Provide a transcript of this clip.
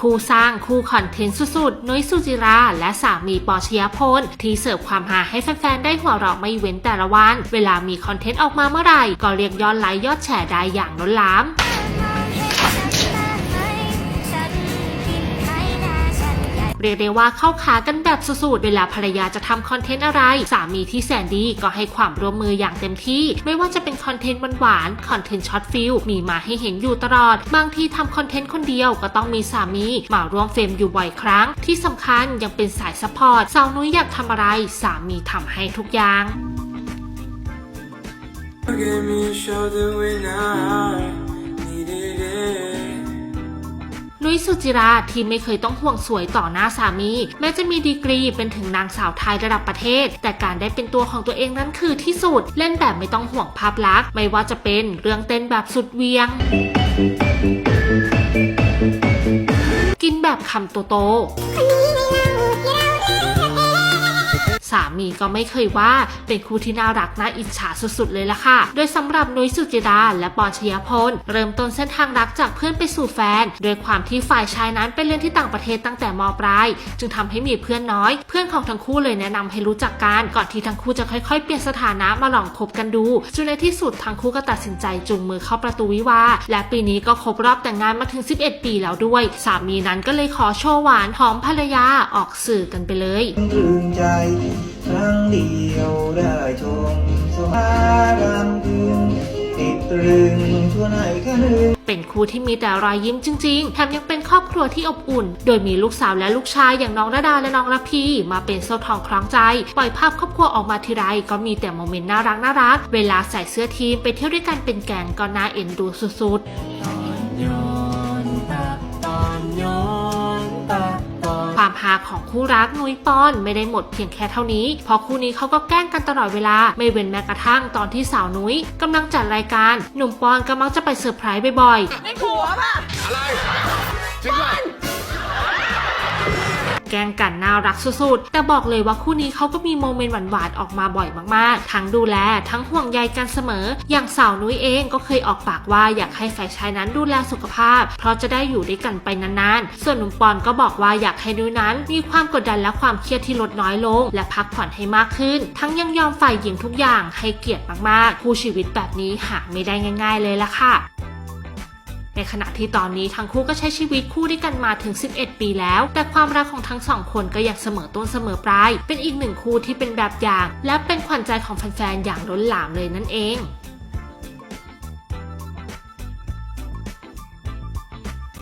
คู่สร้างคู่คอนเทนต์สุดๆ นุ้ยสุจิรา และสามีปอชยพล ที่เสิร์ฟความฮาให้แฟนๆ ได้หัวเราะไม่เว้นแต่ละวัน เวลามีคอนเทนต์ออกมาเมื่อไหร่ ก็เรียกยอดไลค์ยอดแชร์ได้อย่างล้นหลาม เรียกได้ว่าเข้าขากันแบบสุดๆ เวลาภรรยาจะทำคอนเทนต์อะไร สามีที่แสนดีก็ให้ความร่วมมืออย่างเต็มที่ ไม่ว่าจะเป็นคอนเทนต์หวานๆ คอนเทนต์ช็อตฟิลมีมาให้เห็นอยู่ตลอด บางทีทำคอนเทนต์คนเดียวก็ต้องมีสามีมาร่วมเฟรมอยู่บ่อยครั้ง ที่สำคัญยังเป็นสายซัพพอร์ตสาวนุ้ยอยากทำอะไร สามีทำให้ทุกอย่าง Give me a shoulder when I สุจิราที่ไม่เคยต้องห่วงสวยต่อหน้าสามี แม้จะมีดีกรีเป็นถึงนางสาวไทยระดับประเทศ แต่การได้เป็นตัวของตัวเองนั้นคือที่สุด เล่นแบบไม่ต้องห่วงภาพลักษณ์ไม่ว่าจะเป็นเรื่องเต้นแบบสุดเวียง กินแบบคำโตโตามีก็ไม่เคยว่าเป็นคู่ที่น่ารักน่าอิจฉาสุดๆเลยล่ะค่ะ โดยสำหรับนุ้ยสุจิราและปอนชยพล เริ่มต้นเส้นทางรักจากเพื่อนไปสู่แฟน โดยความที่ฝ่ายชายนั้นไปเรียนที่ต่างประเทศตั้งแต่มปลาย จึงทำให้มีเพื่อนน้อย เพื่อนของทั้งคู่เลยแนะนำให้รู้จักกัน ก่อนที่ทั้งคู่จะค่อยๆ เปลี่ยนสถานะมาลองคบกันดู จนในที่สุดทั้งคู่ก็ตัดสินใจจูงมือเข้าประตูวิวาและปีนี้ก็ครบรอบแต่งงานมาถึง 11 ปีแล้วด้วย สามีนั้นก็เลยขอโชว์หวานหอมภรรยาออกสื่อกันไปเลยใจครั้งเดียวได้ชมสมารำพึงติดตรึงทั่วไหนคะนึงเป็นคู่ที่มีแต่รอยยิ้มจริงๆ แถมยังเป็นครอบครัวที่อบอุ่น โดยมีลูกสาวและลูกชายอย่างน้องระดาและน้องระพีมาเป็นโซ่ทองคล้องใจ ปล่อยภาพครอบครัวออกมาทีไรก็มีแต่โมเมนต์น่ารักน่ารัก เวลาใส่เสื้อทีมไปเที่ยวด้วยกันเป็นแกงก็น่าเอ็นดูสุดๆ ฮาของคู่รักนุ้ยปอนไม่ได้หมดเพียงแค่เท่านี้เพราะคู่นี้เขาก็แกล้งกันตลอดเวลา ไม่เว้นแม้กระทั่งตอนที่สาวนุ้ยกำลังจัดรายการ หนุ่มปอนก็มักจะไปเซอร์ไพรส์บ่อยๆ แกล้งกันน่ารักสุดๆ แต่บอกเลยว่าคู่นี้เขาก็มีโมเมนต์หวานๆออกมาบ่อยมากๆ ทั้งดูแล ทั้งห่วงใยกันเสมอ อย่างสาวนุ้ยเองก็เคยออกปากว่าอยากให้ฝ่ายชายนั้นดูแลสุขภาพ เพราะจะได้อยู่ด้วยกันไปนานๆ ส่วนหนุ่มปอนก็บอกว่าอยากให้นุ้ยนั้น มีความกดดันและความเครียดที่ลดน้อยลง และพักผ่อนให้มากขึ้น ทั้งยังยอมฝ่ายหญิงทุกอย่างให้เกียรติมากๆ คู่ชีวิตแบบนี้หาไม่ได้ง่าย ๆ เลยละค่ะ ในขณะที่ตอนนี้ทั้งคู่ก็ใช้ชีวิตคู่ด้วยกันมาถึง 11 ปีแล้ว แต่ความรักของทั้งสองคนก็ยังเสมอต้นเสมอปลาย เป็นอีกหนึ่งคู่ที่เป็นแบบอย่าง และเป็นขวัญใจของแฟนๆอย่างล้นหลามเลยนั่นเอง